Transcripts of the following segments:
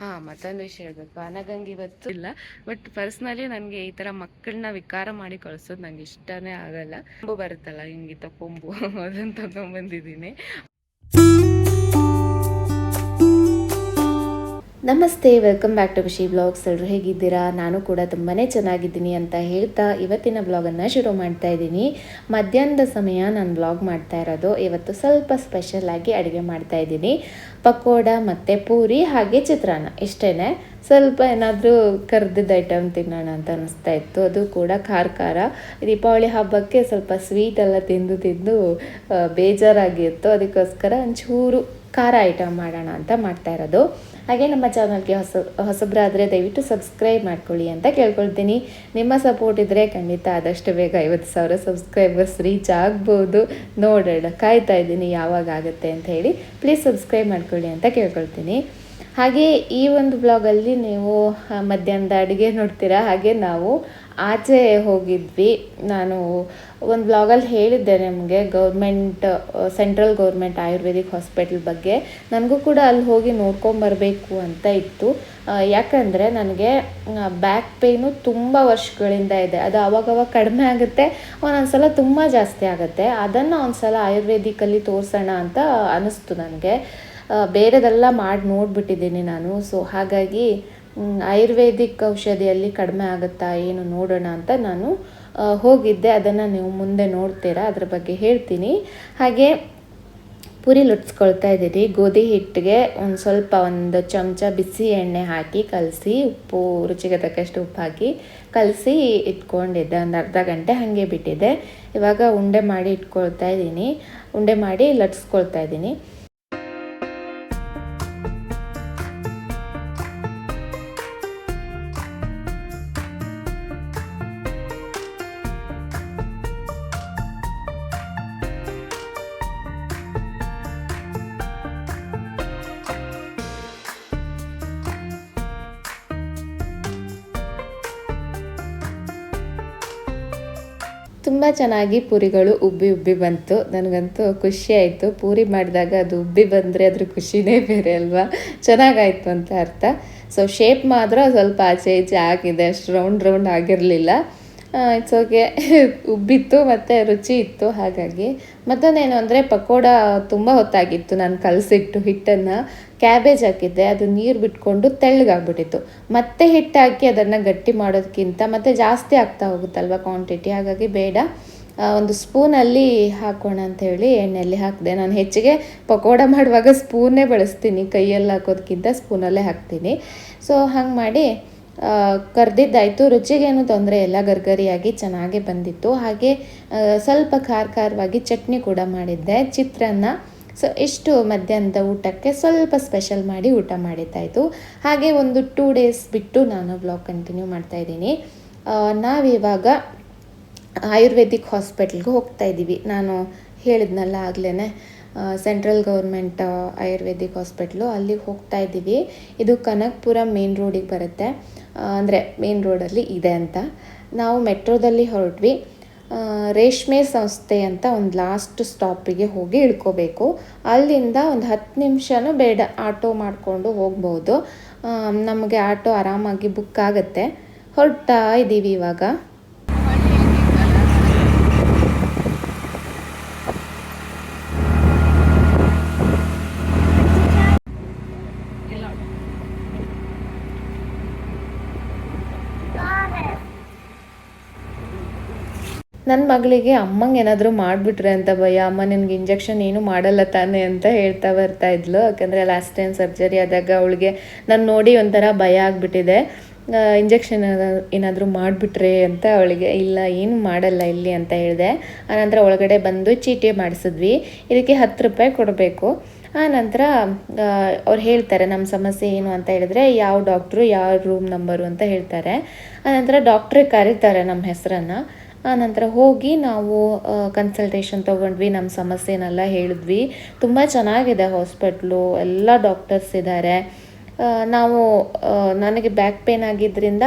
ಹಾಂ, ಮತ್ತೊಂದು ವಿಷಯ ಹೇಳ್ಬೇಕು. ಅನಗಂಗೆ ಇವತ್ತು ಇಲ್ಲ ಬಟ್ ಪರ್ಸ್ನಲಿ ನನಗೆ ಈ ತರ ಮಕ್ಕಳನ್ನ ವಿಕಾರ ಮಾಡಿ ಕಳ್ಸೋದು ನಂಗೆ ಇಷ್ಟನೇ ಆಗಲ್ಲ. ಕೊಂಬು ಬರುತ್ತಲ್ಲ ಹಿಂಗಿತ ಕೊಂಬು ಅದನ್ನು ತಗೊಂಬಂದಿದ್ದೀನಿ ನಮಸ್ತೆ welcome back to Khushi blogs. ಎಲ್ಲರೂ ಹೇಗಿದ್ದೀರಾ? ನಾನು ಕೂಡ ತುಂಬಾ ಚೆನ್ನಾಗಿದ್ದೀನಿ ಅಂತ ಹೇಳ್ತಾ ಇವತ್ತಿನ ಬ್ಲಾಗನ್ನು ಶುರು ಮಾಡ್ತಾ ಇದ್ದೀನಿ. ಮಧ್ಯಾಹ್ನದ ಸಮಯ ನಾನು ಬ್ಲಾಗ್ ಮಾಡ್ತಾ ಇರೋದು. ಇವತ್ತು ಸ್ವಲ್ಪ ಸ್ಪೆಷಲ್ ಆಗಿ ಅಡುಗೆ ಮಾಡ್ತಾ ಇದ್ದೀನಿ. ಪಕೋಡ ಮತ್ತು ಪೂರಿ ಹಾಗೆ ಚಿತ್ರಾನ್ನ. ಇಷ್ಟೇ ಸ್ವಲ್ಪ ಏನಾದರೂ ಕರ್ದಿದ್ದ ಐಟಮ್ ತಿನ್ನೋಣ ಅಂತ ಅನಿಸ್ತಾ ಇತ್ತು. ಅದು ಕೂಡ ಖಾರ ಖಾರ ದೀಪಾವಳಿ ಹಬ್ಬಕ್ಕೆ ಸ್ವಲ್ಪ ಸ್ವೀಟ್ ಎಲ್ಲ ತಿಂದು ತಿಂದು ಬೇಜಾರಾಗಿತ್ತು. ಅದಕ್ಕೋಸ್ಕರ ಒಂಚೂರು ಖಾರ ಐಟಮ್ ಮಾಡೋಣ ಅಂತ ಮಾಡ್ತಾ ಇರೋದು. ಹಾಗೆ ನಮ್ಮ ಚಾನಲ್ಗೆ ಹೊಸ, ಹೊಸಬ್ರಾದರೆ ದಯವಿಟ್ಟು ಸಬ್ಸ್ಕ್ರೈಬ್ ಮಾಡ್ಕೊಳ್ಳಿ ಅಂತ ಕೇಳ್ಕೊಳ್ತೀನಿ. ನಿಮ್ಮ ಸಪೋರ್ಟ್ ಇದ್ದರೆ ಖಂಡಿತ ಆದಷ್ಟು ಬೇಗ ಐವತ್ತು ಸಾವಿರ ಸಬ್ಸ್ಕ್ರೈಬರ್ಸ್ ರೀಚ್ ಆಗ್ಬೋದು. ನೋಡೋಣ, ಕಾಯ್ತಾ ಇದ್ದೀನಿ ಯಾವಾಗ ಆಗುತ್ತೆ ಅಂತ ಹೇಳಿ. ಪ್ಲೀಸ್ ಸಬ್ಸ್ಕ್ರೈಬ್ ಮಾಡ್ಕೊಳ್ಳಿ ಅಂತ ಕೇಳ್ಕೊಳ್ತೀನಿ. ಹಾಗೆ ಈ ಒಂದು ಬ್ಲಾಗಲ್ಲಿ ನೀವು ಮಧ್ಯಾಹ್ನದ ಅಡುಗೆ ನೋಡ್ತೀರಾ? ಹಾಗೆ ನಾವು ಆಚೆ ಹೋಗಿದ್ವಿ. ನಾನು ಒಂದು ಬ್ಲಾಗಲ್ಲಿ ಹೇಳಿದ್ದೆ ನಿಮಗೆ government central government ayurvedic hospital ಬಗ್ಗೆ. ನನಗೂ ಕೂಡ ಅಲ್ಲಿ ಹೋಗಿ ನೋಡ್ಕೊಂಬರಬೇಕು ಅಂತ ಇತ್ತು. ಯಾಕಂದರೆ ನನಗೆ ಬ್ಯಾಕ್ ಪೇಯ್ನು ತುಂಬ ವರ್ಷಗಳಿಂದ ಇದೆ. ಅದು ಅವಾಗವಾಗ ಕಡಿಮೆ ಆಗುತ್ತೆ, ಒಂದೊಂದ್ಸಲ ತುಂಬ ಜಾಸ್ತಿ ಆಗುತ್ತೆ. ಅದನ್ನು ಒಂದ್ಸಲ ಆಯುರ್ವೇದಿಕಲ್ಲಿ ತೋರಿಸೋಣ ಅಂತ ಅನ್ನಿಸ್ತು ನನಗೆ. ಬೇರೆದೆಲ್ಲ ಮಾಡಿ ನೋಡಿಬಿಟ್ಟಿದ್ದೀನಿ ನಾನು. ಸೊ ಹಾಗಾಗಿ ಆಯುರ್ವೇದಿಕ್ ಔಷಧಿಯಲ್ಲಿ ಕಡಿಮೆ ಆಗುತ್ತಾ ಏನು ನೋಡೋಣ ಅಂತ ನಾನು ಹೋಗಿದ್ದೆ. ಅದನ್ನು ನೀವು ಮುಂದೆ ನೋಡ್ತೀರಾ, ಅದ್ರ ಬಗ್ಗೆ ಹೇಳ್ತೀನಿ. ಹಾಗೆ ಪುರಿ ಲುಟ್ಸ್ಕೊಳ್ತಾ ಇದ್ದೀರಿ. ಗೋಧಿ ಹಿಟ್ಟಿಗೆ ಒಂದು ಸ್ವಲ್ಪ ಒಂದು ಚಮಚ ಬಿಸಿ ಎಣ್ಣೆ ಹಾಕಿ ಕಲಸಿ, ಉಪ್ಪು, ರುಚಿಗೆ ತಕ್ಕಷ್ಟು ಉಪ್ಪು ಹಾಕಿ ಕಲಸಿ ಇಟ್ಕೊಂಡಿದ್ದೆ. ಒಂದು ಅರ್ಧ ಗಂಟೆ ಹಾಗೆ ಬಿಟ್ಟಿದ್ದೆ ಇವಾಗ ಉಂಡೆ ಮಾಡಿ ಇಟ್ಕೊಳ್ತಾ ಇದ್ದೀನಿ. ಉಂಡೆ ಮಾಡಿ ಲಟ್ಸ್ಕೊಳ್ತಾ ಇದ್ದೀನಿ. ತುಂಬ ಚೆನ್ನಾಗಿ ಪೂರಿಗಳು ಉಬ್ಬಿ ಉಬ್ಬಿ ಬಂತು. ನನಗಂತೂ ಖುಷಿ ಆಯಿತು. ಪೂರಿ ಮಾಡಿದಾಗ ಅದು ಉಬ್ಬಿ ಬಂದರೆ ಅದ್ರ ಖುಷಿನೇ ಬೇರೆ ಅಲ್ವಾ? ಚೆನ್ನಾಗಾಯ್ತು ಅಂತ ಅರ್ಥ. ಸೊ ಶೇಪ್ ಮಾತ್ರ ಸ್ವಲ್ಪ ಆಚೆ ಈಚೆ ಆಗಿದೆ. ಅಷ್ಟು ರೌಂಡ್ ರೌಂಡ್ ಆಗಿರಲಿಲ್ಲ. ಇಟ್ಸ್ ಓಕೆ ಉಬ್ಬಿತ್ತು ಮತ್ತು ರುಚಿ ಇತ್ತು ಹಾಗಾಗಿ. ಮತ್ತೊಂದೇನು ಅಂದರೆ ಪಕೋಡ ತುಂಬ ಹೊತ್ತಾಗಿತ್ತು. ನಾನು ಕಲಸಿಟ್ಟು ಹಿಟ್ಟನ್ನು. ಕ್ಯಾಬೇಜ್ ಹಾಕಿದ್ದೆ, ಅದು ನೀರು ಬಿಟ್ಕೊಂಡು ತೆಳ್ಳಗಾಗ್ಬಿಟ್ಟಿತ್ತು. ಮತ್ತೆ ಹಿಟ್ಟು ಹಾಕಿ ಅದನ್ನು ಗಟ್ಟಿ ಮಾಡೋದಕ್ಕಿಂತ ಮತ್ತೆ ಜಾಸ್ತಿ ಆಗ್ತಾ ಹೋಗುತ್ತಲ್ವ ಕ್ವಾಂಟಿಟಿ ಹಾಗಾಗಿ ಬೇಡ. ಒಂದು ಸ್ಪೂನಲ್ಲಿ ಹಾಕೋಣ ಅಂತ ಹೇಳಿ ಎಣ್ಣೆಯಲ್ಲಿ ಹಾಕಿದೆ. ನಾನು ಹೆಚ್ಚಿಗೆ ಪಕೋಡ ಮಾಡುವಾಗ ಸ್ಪೂನೇ ಬಳಸ್ತೀನಿ. ಕೈಯಲ್ಲಿ ಹಾಕೋದಕ್ಕಿಂತ ಸ್ಪೂನಲ್ಲೇ ಹಾಕ್ತೀನಿ. ಸೊ ಹಂಗೆ ಮಾಡಿ ಕರ್ದಿದ್ದಾಯಿತು. ರುಚಿಗೇನು ತೊಂದರೆ ಇಲ್ಲ. ಗರ್ಗರಿಯಾಗಿ ಚೆನ್ನಾಗಿ ಬಂದಿತ್ತು. ಹಾಗೆ ಸ್ವಲ್ಪ ಖಾರ ಖಾರವಾಗಿ ಚಟ್ನಿ ಕೂಡ ಮಾಡಿದ್ದೆ. ಚಿತ್ರಾನ್ನ ಸೊ ಇಷ್ಟು ಮಧ್ಯಾಹ್ನದ ಊಟಕ್ಕೆ ಸ್ವಲ್ಪ ಸ್ಪೆಷಲ್ ಮಾಡಿ ಊಟ ಮಾಡಿದ್ದಾಯಿತು ಹಾಗೆ ಒಂದು ಟೂ ಡೇಸ್ ಬಿಟ್ಟು ನಾನು ಬ್ಲಾಗ್ ಕಂಟಿನ್ಯೂ ಮಾಡ್ತಾ ಇದ್ದೀನಿ. ನಾವಿವಾಗ ಆಯುರ್ವೇದಿಕ್ ಹಾಸ್ಪಿಟ್ಲ್ಗೆ ಹೋಗ್ತಾ ಇದ್ದೀವಿ. ನಾನು ಹೇಳಿದ್ನಲ್ಲ ಆಗಲೇ ಸೆಂಟ್ರಲ್ ಗೌರ್ಮೆಂಟ್ ಆಯುರ್ವೇದಿಕ್ ಹಾಸ್ಪಿಟ್ಲು ಅಲ್ಲಿಗೆ ಹೋಗ್ತಾ ಇದ್ದೀವಿ. ಇದು ಕನಕ್ಪುರ ಮೇನ್ ರೋಡಿಗೆ ಬರುತ್ತೆ. ಅಂದರೆ ಮೇನ್ ರೋಡಲ್ಲಿ ಇದೆ ಅಂತ. ನಾವು ಮೆಟ್ರೋದಲ್ಲಿ ಹೊರಟ್ವಿ. ರೇಷ್ಮೆ ಸಂಸ್ಥೆ ಅಂತ ಒಂದು ಲಾಸ್ಟ್ ಸ್ಟಾಪಿಗೆ ಹೋಗಿ ಇಳ್ಕೋಬೇಕು. ಅಲ್ಲಿಂದ ಒಂದು ಹತ್ತು ನಿಮಿಷನೂ ಬೇಡ, ಆಟೋ ಮಾಡಿಕೊಂಡು ಹೋಗ್ಬೋದು. ನಮಗೆ ಆಟೋ ಆರಾಮಾಗಿ ಬುಕ್ ಆಗುತ್ತೆ. ಹೊರಡ್ತಾ ಇದ್ದೀವಿ ಇವಾಗ. ನನ್ನ ಮಗಳಿಗೆ ಅಮ್ಮಂಗೆ ಏನಾದರೂ ಮಾಡಿಬಿಟ್ರೆ ಅಂತ ಭಯ, ಅಮ್ಮ ನಿನಗೆ ಇಂಜೆಕ್ಷನ್ ಏನು ಮಾಡಲ್ಲ ತಾನೆ ಅಂತ ಹೇಳ್ತಾ ಬರ್ತಾ ಇದ್ಲು. ಯಾಕಂದರೆ ಲಾಸ್ಟ್ ಟೈಮ್ ಸರ್ಜರಿ ಆದಾಗ ಅವಳಿಗೆ ನಾನು ನೋಡಿ ಒಂಥರ ಭಯ ಆಗಿಬಿಟ್ಟಿದೆ. ಇಂಜೆಕ್ಷನ್ ಏನಾದರೂ ಮಾಡಿಬಿಟ್ರೆ ಅಂತ ಅವಳಿಗೆ, ಇಲ್ಲ, ಏನು ಮಾಡಲ್ಲ ಇಲ್ಲಿ ಅಂತ ಹೇಳಿದೆ. ಆನಂತರ ಒಳಗಡೆ ಬಂದು ಚೀಟಿ ಮಾಡಿಸಿದ್ವಿ. ಇದಕ್ಕೆ ಹತ್ತು ರೂಪಾಯಿ ಕೊಡಬೇಕು. ಆನಂತರ ನಂತರ ಅವ್ರು ಹೇಳ್ತಾರೆ ನಮ್ಮ ಸಮಸ್ಯೆ ಏನು ಅಂತ ಹೇಳಿದ್ರೆ ಯಾವ ಡಾಕ್ಟ್ರು ಯಾವ ರೂಮ್ ನಂಬರು ಅಂತ ಹೇಳ್ತಾರೆ. ಆನಂತರ ಡಾಕ್ಟ್ರಿಗೆ ಕರೀತಾರೆ ನಮ್ಮ ಹೆಸರನ್ನು. ಆನಂತರ ಹೋಗಿ ನಾವು ಕನ್ಸಲ್ಟೇಷನ್ ತೊಗೊಂಡ್ವಿ ನಮ್ಮ ಸಮಸ್ಯೆನೆಲ್ಲ ಹೇಳಿದ್ವಿ. ತುಂಬ ಚೆನ್ನಾಗಿದೆ ಹಾಸ್ಪಿಟ್ಲು ಎಲ್ಲ ಡಾಕ್ಟರ್ಸ್ ಇದ್ದಾರೆ ನಾವು ನನಗೆ ಬ್ಯಾಕ್ ಪೇನ್ ಆಗಿದ್ದರಿಂದ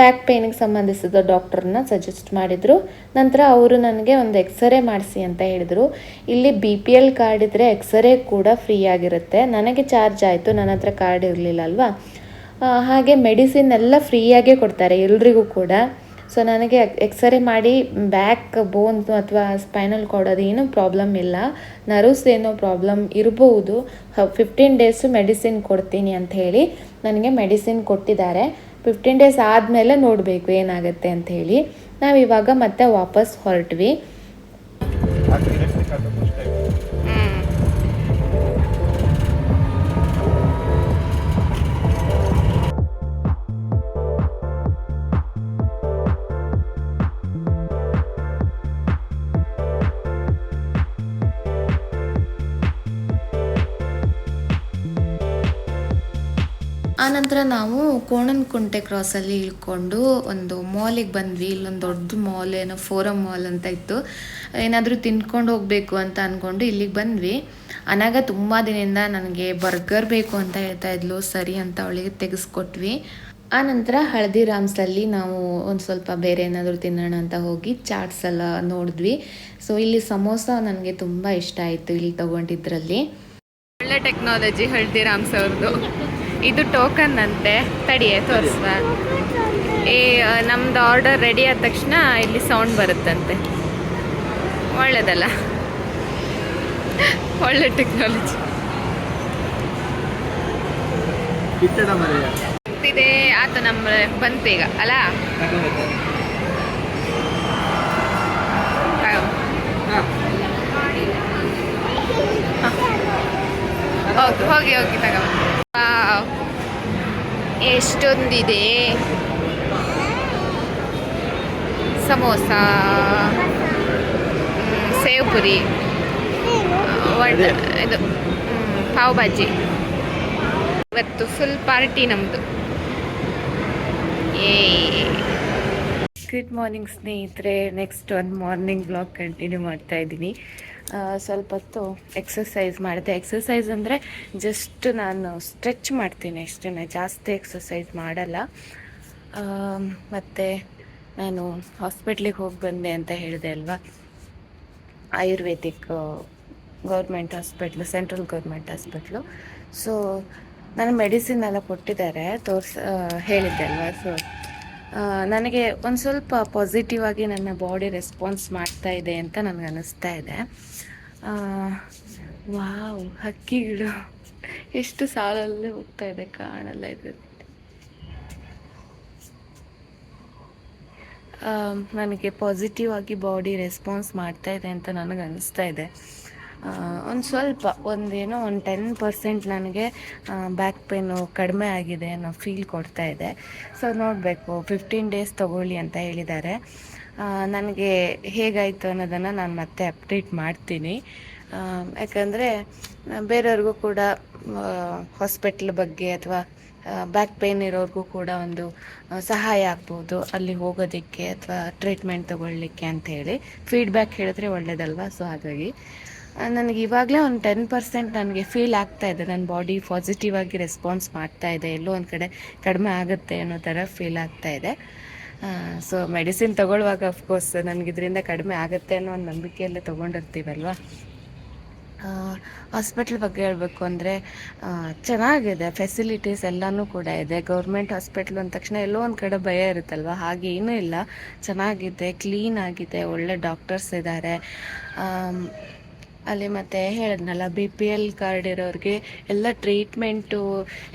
ಬ್ಯಾಕ್ ಪೇನಿಗೆ ಸಂಬಂಧಿಸಿದ ಡಾಕ್ಟರ್ನ ಸಜೆಸ್ಟ್ ಮಾಡಿದರು. ನಂತರ ಅವರು ನನಗೆ ಒಂದು ಎಕ್ಸ್ರೇ ಮಾಡಿಸಿ ಅಂತ ಹೇಳಿದರು. ಇಲ್ಲಿ ಬಿ ಪಿ ಎಲ್ ಕಾರ್ಡ್ ಇದ್ದರೆ ಎಕ್ಸ್ರೇ ಕೂಡ ಫ್ರೀ ಆಗಿರುತ್ತೆ. ನನಗೆ ಚಾರ್ಜ್ ಆಯಿತು, ನನ್ನ ಹತ್ರ ಕಾರ್ಡ್ ಇರಲಿಲ್ಲ ಅಲ್ವಾ? ಹಾಗೆ ಮೆಡಿಸಿನ್ ಎಲ್ಲ ಫ್ರೀಯಾಗೇ ಕೊಡ್ತಾರೆ ಎಲ್ರಿಗೂ ಕೂಡ. ಸೊ ನನಗೆ ಎಕ್ಸ್ರೇ ಮಾಡಿ ಬ್ಯಾಕ್ ಬೋನ್ ಅಥವಾ ಸ್ಪೈನಲ್ ಕೊಡೋದು ಏನೂ ಪ್ರಾಬ್ಲಮ್ ಇಲ್ಲ. ನರ್ವ್ಸ್ ಏನೋ ಪ್ರಾಬ್ಲಮ್ ಇರಬಹುದು ಫಿಫ್ಟೀನ್ ಡೇಸು ಮೆಡಿಸಿನ್ ಕೊಡ್ತೀನಿ ಅಂತ ಹೇಳಿ ನನಗೆ ಮೆಡಿಸಿನ್ ಕೊಟ್ಟಿದ್ದಾರೆ. ಫಿಫ್ಟೀನ್ ಡೇಸ್ ಆದಮೇಲೆ ನೋಡಬೇಕು ಏನಾಗುತ್ತೆ ಅಂತ ಹೇಳಿ. ನಾವು ಇವಾಗ ಮತ್ತೆ ವಾಪಸ್ ಹೊರಟ್ವಿ. ಆನಂತರ ನಾವು ಕೋಣನ್ ಕೋಣನಕುಂಟೆ ಕ್ರಾಸಲ್ಲಿ ಇಳ್ಕೊಂಡು ಒಂದು ಮಾಲಿಗೆ ಬಂದ್ವಿ. ಇಲ್ಲೊಂದು ದೊಡ್ಡ ಮಾಲ್ ಏನೋ ಫೋರಮ್ ಮಾಲ್ ಅಂತ ಇತ್ತು. ಏನಾದರೂ ತಿನ್ಕೊಂಡು ಹೋಗಬೇಕು ಅಂತ ಅಂದ್ಕೊಂಡು ಇಲ್ಲಿಗೆ ಬಂದ್ವಿ. ಅನಾಗ ತುಂಬ ದಿನದಿಂದ ನನಗೆ ಬರ್ಗರ್ ಬೇಕು ಅಂತ ಹೇಳ್ತಾ ಇದ್ಲು. ಸರಿ ಅಂತ ಅವಳಿಗೆ ತೆಗೆಸ್ಕೊಟ್ವಿ. ಆನಂತರ ಹಳದಿರಾಮ್ಸಲ್ಲಿ ನಾವು ಒಂದು ಸ್ವಲ್ಪ ಬೇರೆ ಏನಾದರೂ ತಿನ್ನೋಣ ಅಂತ ಹೋಗಿ ಚಾಟ್ಸ್ ಎಲ್ಲ ನೋಡಿದ್ವಿ. ಸೊ ಇಲ್ಲಿ ಸಮೋಸ ನನಗೆ ತುಂಬ ಇಷ್ಟ ಆಯಿತು ಇಲ್ಲಿ ತೊಗೊಂಡಿದ್ರಲ್ಲಿ. ಒಳ್ಳೆ ಟೆಕ್ನಾಲಜಿ ಹಳ್ದಿರಾಮ್ಸ್ ಅವ್ರದ್ದು ಇದು ಟೋಕನ್ ಅಂತೆ. ತಡಿಯೇ ತೋರಿಸುವ. ಈ ನಮ್ದು ಆರ್ಡರ್ ರೆಡಿ ಆದ ತಕ್ಷಣ ಇಲ್ಲಿ ಸೌಂಡ್ ಬರುತ್ತಂತೆ. ಒಳ್ಳೇದಲ್ಲ? ಒಳ್ಳೆ ಟೆಕ್ನಾಲಜಿ ಇದೆ ಆತ ನಮ್ಮ ಬಂತು ಈಗ ಅಲ್ಲ ಹೋಗಿ ಹೋಗಿ ಹೋಗಿ ತಗೋ. ವಾವ್. ಎಷ್ಟೊಂದಿದೆ? ಸಮೋಸ ಸೇವ್ ಪುರಿ ಇದು ಪಾವ್ ಭಾಜಿ. ಇವತ್ತು ಫುಲ್ ಪಾರ್ಟಿ ನಮ್ಮದು ಏ. ಗುಡ್ ಮಾರ್ನಿಂಗ್ ಸ್ನೇಹಿತರೆ ನೆಕ್ಸ್ಟ್ ಒಂದು ಮಾರ್ನಿಂಗ್ ಬ್ಲಾಗ್ ಕಂಟಿನ್ಯೂ ಮಾಡ್ತಾ ಇದ್ದೀನಿ. ಸ್ವಲ್ಪ ಹೊತ್ತು ಎಕ್ಸಸೈಸ್ ಮಾಡಿದೆ. ಎಕ್ಸಸೈಸ್ ಅಂದರೆ ಜಸ್ಟ್ ನಾನು ಸ್ಟ್ರೆಚ್ ಮಾಡ್ತೀನಿ ಅಷ್ಟೇ. ಜಾಸ್ತಿ ಎಕ್ಸಸೈಸ್ ಮಾಡಲ್ಲ. ಮತ್ತು ನಾನು ಹಾಸ್ಪಿಟ್ಲಿಗೆ ಹೋಗಿ ಬಂದೆ ಅಂತ ಹೇಳಿದೆ ಅಲ್ವಾ? Ayurvedic, government hospital central government hospital so ನಾನು ಮೆಡಿಸಿನ್ ಎಲ್ಲ ಕೊಟ್ಟಿದ್ದಾರೆ. ತೋರ್ಸ ಹೇಳಿದ್ದೆ ಅಲ್ವಾ? ಸೊ ನನಗೆ ಒಂದು ಸ್ವಲ್ಪ ಪಾಸಿಟಿವ್ ಆಗಿ ನನ್ನ ಬಾಡಿ ರೆಸ್ಪಾನ್ಸ್ ಮಾಡ್ತಾ ಇದೆ ಅಂತ ನನಗೆ ಅನ್ನಿಸ್ತಾ ಇದೆ. ವಾವ್ ಹಕ್ಕಿಗಳು ಎಷ್ಟು ಸಾಲಲ್ಲೇ ಹೋಗ್ತಾ ಇದೆ, ಕಾಣಲ್ಲ ಇದು ನನಗೆ ಪಾಸಿಟಿವ್ ಆಗಿ ಬಾಡಿ ರೆಸ್ಪಾನ್ಸ್ ಮಾಡ್ತಾ ಇದೆ ಅಂತ ನನಗೆ ಅನ್ನಿಸ್ತಾ ಇದೆ. ಒಂದು ಸ್ವಲ್ಪ, ಒಂದೇನೋ ಒಂದು ಟೆನ್ ಪರ್ಸೆಂಟ್ ನನಗೆ ಬ್ಯಾಕ್ ಪೇನು ಕಡಿಮೆ ಆಗಿದೆ ಅನ್ನೋ ಫೀಲ್ ಕೊಡ್ತಾ ಇದೆ. ಸೊ ನೋಡಬೇಕು ಫಿಫ್ಟೀನ್ ಡೇಸ್ ತೊಗೊಳ್ಳಿ ಅಂತ ಹೇಳಿದ್ದಾರೆ. ನನಗೆ ಹೇಗಾಯಿತು ಅನ್ನೋದನ್ನು ನಾನು ಮತ್ತೆ ಅಪ್ಡೇಟ್ ಮಾಡ್ತೀನಿ. ಯಾಕಂದರೆ, ಬೇರೆಯವ್ರಿಗೂ ಕೂಡ ಹಾಸ್ಪಿಟ್ಲ್ ಬಗ್ಗೆ ಅಥವಾ ಬ್ಯಾಕ್ ಪೇನ್ ಇರೋರಿಗೂ ಕೂಡ ಒಂದು ಸಹಾಯ ಆಗ್ಬೋದು ಅಲ್ಲಿ ಹೋಗೋದಕ್ಕೆ ಅಥವಾ ಟ್ರೀಟ್ಮೆಂಟ್ ತಗೊಳ್ಳಿಕ್ಕೆ ಅಂತ ಹೇಳಿ. ಫೀಡ್ಬ್ಯಾಕ್ ಹೇಳಿದ್ರೆ ಒಳ್ಳೇದಲ್ವಾ? ಸೊ ಹಾಗಾಗಿ ನನಗೆ ಇವಾಗಲೇ ಒಂದು ಟೆನ್ ಪರ್ಸೆಂಟ್ ನನಗೆ ಫೀಲ್ ಆಗ್ತಾ ಇದೆ. ನನ್ನ ಬಾಡಿ ಪಾಸಿಟಿವ್ ಆಗಿ ರೆಸ್ಪಾನ್ಸ್ ಮಾಡ್ತಾ ಇದೆ. ಎಲ್ಲೋ ಒಂದು ಕಡೆ ಕಡಿಮೆ ಆಗುತ್ತೆ ಅನ್ನೋ ಥರ ಫೀಲ್ ಆಗ್ತಾ ಇದೆ. ಸೊ ಮೆಡಿಸಿನ್ ತಗೊಳ್ಳುವಾಗ ಅಫ್ಕೋರ್ಸ್ ನನಗೆ ಇದರಿಂದ ಕಡಿಮೆ ಆಗುತ್ತೆ ಅನ್ನೋ ಒಂದು ನಂಬಿಕೆಯಲ್ಲೇ ತೊಗೊಂಡಿರ್ತೀವಲ್ವಾ? ಹಾಸ್ಪಿಟ್ಲ್ ಬಗ್ಗೆ ಹೇಳಬೇಕು ಅಂದರೆ ಚೆನ್ನಾಗಿದೆ. ಫೆಸಿಲಿಟೀಸ್ ಎಲ್ಲನೂ ಕೂಡ ಇದೆ. ಗೌರ್ಮೆಂಟ್ ಹಾಸ್ಪಿಟ್ಲ್ ಅಂದ ತಕ್ಷಣ ಎಲ್ಲೋ ಒಂದು ಕಡೆ ಭಯ ಇರುತ್ತಲ್ವ? ಹಾಗೇನೂ ಇಲ್ಲ. ಚೆನ್ನಾಗಿದೆ ಕ್ಲೀನ್ ಆಗಿದೆ. ಒಳ್ಳೆ ಡಾಕ್ಟರ್ಸ್ ಇದ್ದಾರೆ ಅಲ್ಲಿ ಮತ್ತೆ ಹೇಳಿದ್ನಲ್ಲ ಬಿ ಪಿ ಎಲ್ ಕಾರ್ಡ್ ಇರೋರಿಗೆ ಎಲ್ಲ ಟ್ರೀಟ್ಮೆಂಟು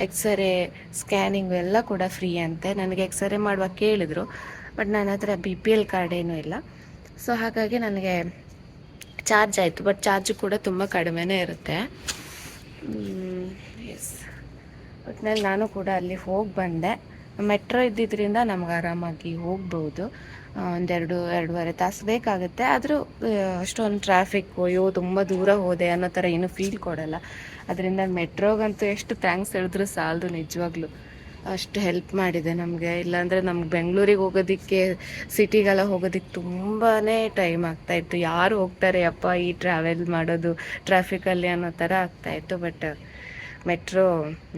ಎಕ್ಸ್ರೇ ಸ್ಕ್ಯಾನಿಂಗು ಎಲ್ಲ ಕೂಡ ಫ್ರೀ ಅಂತೆ. ನನಗೆ ಎಕ್ಸ್ರೇ ಮಾಡುವಾಗ ಕೇಳಿದರು ಬಟ್ ನನ್ನ ಹತ್ರ ಬಿ ಪಿ ಎಲ್ ಕಾರ್ಡ್ ಏನೂ ಇಲ್ಲ. ಸೊ ಹಾಗಾಗಿ ನನಗೆ ಚಾರ್ಜ್ ಆಯಿತು ಬಟ್ ಚಾರ್ಜ್ ಕೂಡ ತುಂಬ ಕಡಿಮೆನೇ ಇರುತ್ತೆ. ಎಸ್ ಒಟ್ಟಿನಲ್ಲಿ ನಾನು ಕೂಡ ಅಲ್ಲಿ ಹೋಗಿ ಬಂದೆ. ಮೆಟ್ರೋ ಇದ್ದಿದ್ದರಿಂದ ನಮ್ಗೆ ಆರಾಮಾಗಿ ಹೋಗ್ಬೋದು. ಒಂದೆರಡು, ಎರಡೂವರೆ ತಾಸು ಬೇಕಾಗುತ್ತೆ. ಆದರೂ ಅಷ್ಟೊಂದು ಟ್ರಾಫಿಕ್ ಅಯ್ಯೋ, ತುಂಬ ದೂರ ಹೋದೆ ಅನ್ನೋ ಥರ ಏನೂ ಫೀಲ್ ಕೊಡಲ್ಲ. ಅದರಿಂದ ಮೆಟ್ರೋಗಂತೂ ಎಷ್ಟು ಥ್ಯಾಂಕ್ಸ್ ಹೇಳಿದ್ರು ಸಾಲದು ನಿಜವಾಗ್ಲೂ. ಅಷ್ಟು ಹೆಲ್ಪ್ ಮಾಡಿದೆ ನಮಗೆ. ಇಲ್ಲಾಂದರೆ ನಮ್ಗೆ ಬೆಂಗಳೂರಿಗೆ ಹೋಗೋದಕ್ಕೆ ಸಿಟಿಗೆಲ್ಲ ಹೋಗೋದಕ್ಕೆ ತುಂಬಾ ಟೈಮ್ ಆಗ್ತಾಯಿತ್ತು ಯಾರು ಹೋಗ್ತಾರೆ ಅಪ್ಪ ಈ ಟ್ರಾವೆಲ್ ಮಾಡೋದು ಟ್ರಾಫಿಕಲ್ಲಿ ಅನ್ನೋ ಥರ ಆಗ್ತಾಯಿತ್ತು ಬಟ್ ಮೆಟ್ರೋ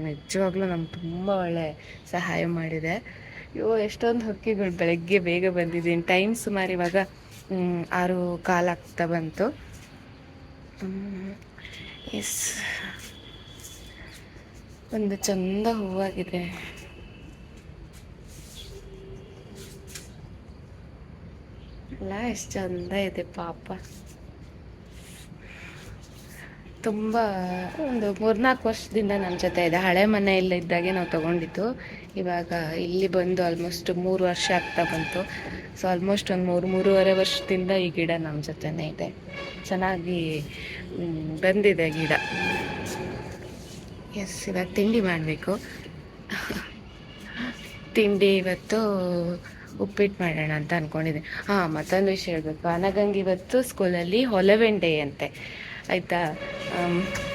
ನಿಜವಾಗ್ಲೂ ನಮ್ಗೆ ತುಂಬ ಒಳ್ಳೆ ಸಹಾಯ ಮಾಡಿದೆ. ಅಯ್ಯೋ, ಎಷ್ಟೊಂದು ಹಕ್ಕಿಗಳು ಬೆಳಗ್ಗೆ ಬೇಗ ಬಂದಿದ್ದೀನಿ. ಟೈಮ್ ಸುಮಾರು ಇವಾಗ ಆರು ಕಾಲಾಗ್ತಾ ಬಂತು. ಎಸ್ ಒಂದು ಚಂದ ಹೂವಾಗಿದೆ. ಅಲ್ಲ, ಎಷ್ಟು ಚಂದ ಇದೆ ಪಾಪ. ತುಂಬ ಒಂದು ಮೂರ್ನಾಲ್ಕು ವರ್ಷದಿಂದ ನಮ್ಮ ಜೊತೆ ಇದೆ. ಹಳೆ ಮನೆಯಲ್ಲಿದ್ದಾಗೆ ನಾವು ತಗೊಂಡಿದ್ದು. ಇವಾಗ ಇಲ್ಲಿ ಬಂದು ಆಲ್ಮೋಸ್ಟ್ ಮೂರು ವರ್ಷ ಆಗ್ತಾ ಬಂತು. ಸೊ ಆಲ್ಮೋಸ್ಟ್ ಒಂದು ಮೂರು, ಮೂರುವರೆ ವರ್ಷದಿಂದ ಈ ಗಿಡ ನಮ್ಮ ಜೊತೆನೇ ಇದೆ. ಚೆನ್ನಾಗಿ ಬಂದಿದೆ ಗಿಡ. ಎಸ್ ಇವಾಗ ತಿಂಡಿ ಮಾಡಬೇಕು. ತಿಂಡಿ ಇವತ್ತು ಉಪ್ಪಿಟ್ಟು ಮಾಡೋಣ ಅಂತ ಅಂದ್ಕೊಂಡಿದ್ದೆ ಹಾಂ, ಮತ್ತೊಂದು ವಿಷಯ ಹೇಳ್ಬೇಕು. ಅನಗಂಗೆ ಇವತ್ತು ಸ್ಕೂಲಲ್ಲಿ ಹೊಲವೆನ್ ಡೇ ಅಂತೆ. ಆಯಿತಾ?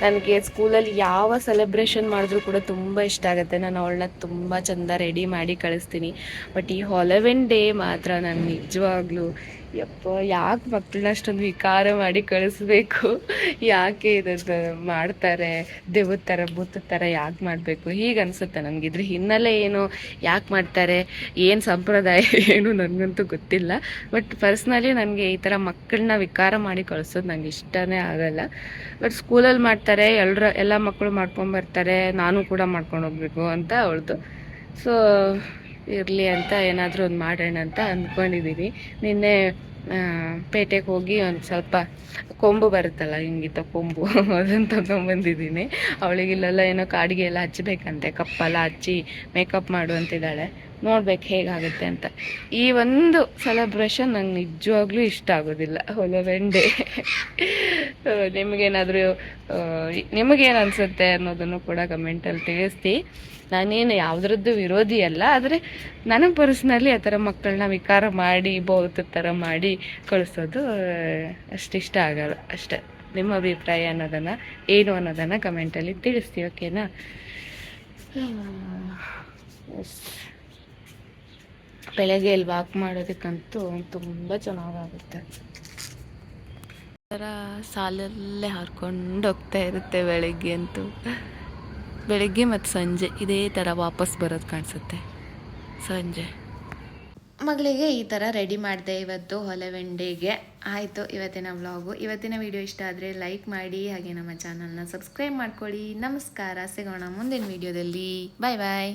ನನಗೆ ಸ್ಕೂಲಲ್ಲಿ ಯಾವ ಸೆಲೆಬ್ರೇಷನ್ ಮಾಡಿದ್ರೂ ಕೂಡ ತುಂಬ ಇಷ್ಟ ಆಗುತ್ತೆ. ನಾನು ಅವಳನ್ನ ತುಂಬ ಚಂದ ರೆಡಿ ಮಾಡಿ ಕಳಿಸ್ತೀನಿ. ಬಟ್ ಈ ಹೊಲವೆನ್ ಡೇ ಮಾತ್ರ ನಾನು ನಿಜವಾಗ್ಲೂ ಯಪ್ಪ, ಯಾಕೆ ಮಕ್ಕಳನ್ನ ಅಷ್ಟೊಂದು ವಿಕಾರ ಮಾಡಿ ಕಳಿಸ್ಬೇಕು? ಯಾಕೆ ಇದನ್ನು ಮಾಡ್ತಾರೆ? ದೇವದ ಥರ ಭೂತದ ಥರ ಯಾಕೆ ಮಾಡಬೇಕು? ಹೀಗೆ ಅನಿಸುತ್ತೆ ನನಗೆ? ಇದ್ರ ಹಿನ್ನೆಲೆ ಏನು? ಯಾಕೆ ಮಾಡ್ತಾರೆ? ಏನು ಸಂಪ್ರದಾಯ ಏನು ನನಗಂತೂ ಗೊತ್ತಿಲ್ಲ. ಬಟ್ ಪರ್ಸ್ನಲಿ ನನಗೆ ಈ ಥರ ಮಕ್ಕಳನ್ನ ವಿಕಾರ ಮಾಡಿ ಕಳಿಸೋದು ನಂಗೆ ಇಷ್ಟನೇ ಆಗಲ್ಲ. ಬಟ್ ಸ್ಕೂಲಲ್ಲಿ ಮಾಡ್ತಾರೆ ಎಲ್ಲರ ಎಲ್ಲ ಮಕ್ಕಳು ಮಾಡ್ಕೊಂಬರ್ತಾರೆ ನಾನು ಕೂಡ ಮಾಡ್ಕೊಂಡು ಹೋಗ್ಬೇಕು ಅಂತ ಅವಳದು. ಸೊ ಇರಲಿ ಅಂತ ಏನಾದರೂ ಒಂದು ಮಾಡೋಣ ಅಂತ ಅಂದ್ಕೊಂಡಿದ್ದೀನಿ ನಿನ್ನೆ ಪೇಟೆಗೆ ಹೋಗಿ ಒಂದು ಸ್ವಲ್ಪ ಕೊಂಬು ಬರುತ್ತಲ್ಲ ಹಿಂಗಿತ್ತ ಕೊಂಬು ಅದನ್ನು ತೊಗೊಂಬಂದಿದ್ದೀನಿ ಅವಳಿಗೆ ಇಲ್ಲೆಲ್ಲ ಏನೋ ಕಾಡಿಗೆ ಎಲ್ಲ ಹಚ್ಚಬೇಕಂತೆ ಕಪ್ಪೆಲ್ಲ ಹಚ್ಚಿ ಮೇಕಪ್ ಮಾಡು ಅಂತಿದ್ದಾಳೆ. ನೋಡ್ಬೇಕು ಹೇಗಾಗುತ್ತೆ ಅಂತ. ಈ ಒಂದು ಸೆಲೆಬ್ರೇಷನ್ ನಂಗೆ ನಿಜವಾಗ್ಲೂ ಇಷ್ಟ ಆಗೋದಿಲ್ಲ. ಹೊಲವೆಂಡೆ ನಿಮಗೇನಾದರೂ ನಿಮಗೇನು ಅನಿಸುತ್ತೆ ಅನ್ನೋದನ್ನು ಕೂಡ ಕಮೆಂಟಲ್ಲಿ ತಿಳಿಸ್ತಿ. ನಾನೇನು ಯಾವುದ್ರದ್ದು ವಿರೋಧಿ ಅಲ್ಲ ಆದರೆ ನನಗೆ ಪರ್ಸ್ನಲಿ ಆ ಥರ ಮಕ್ಕಳನ್ನ ವಿಕಾರ ಮಾಡಿ ಬಹುತ ಥರ ಮಾಡಿ ಕಳಿಸೋದು ಅಷ್ಟಿಷ್ಟ ಆಗಲ್ಲ. ಅಷ್ಟೆ. ನಿಮ್ಮ ಅಭಿಪ್ರಾಯ ಅನ್ನೋದನ್ನು ಏನು ಅನ್ನೋದನ್ನು ಕಮೆಂಟಲ್ಲಿ ತಿಳಿಸ್ತೀವಿ ಓಕೆನಾ ಎಸ್ ಬೆಳಗ್ಗೆ ಇಲ್ಲಿ ವಾಕ್ ಮಾಡೋದಕ್ಕಂತೂ ತುಂಬ ಚೆನ್ನಾಗಾಗುತ್ತೆ. ಥರ ಸಾಲಲ್ಲೇ ಹಾರ್ಕೊಂಡು ಹೋಗ್ತಾ ಇರುತ್ತೆ ಬೆಳಗ್ಗೆ ಅಂತೂ. ಬೆಳಗ್ಗೆ ಮತ್ತು ಸಂಜೆ ಇದೇ ಥರ ವಾಪಸ್ ಬರೋದು ಕಾಣಿಸುತ್ತೆ. ಸಂಜೆ. ಮಗಳಿಗೆ ಈ ಥರ ರೆಡಿ ಮಾಡಿದೆ ಇವತ್ತು ಹೊಲವೆಂಡೆಗೆ ಆಯಿತು ಇವತ್ತಿನ ವ್ಲಾಗು ಇವತ್ತಿನ ವಿಡಿಯೋ ಇಷ್ಟ ಆದರೆ ಲೈಕ್ ಮಾಡಿ ಹಾಗೆ ನಮ್ಮ ಚಾನಲ್ನ ಸಬ್ಸ್ಕ್ರೈಬ್ ಮಾಡ್ಕೊಳ್ಳಿ. ನಮಸ್ಕಾರ ಸಿಗೋಣ ಮುಂದಿನ ವಿಡಿಯೋದಲ್ಲಿ ಬಾಯ್ ಬಾಯ್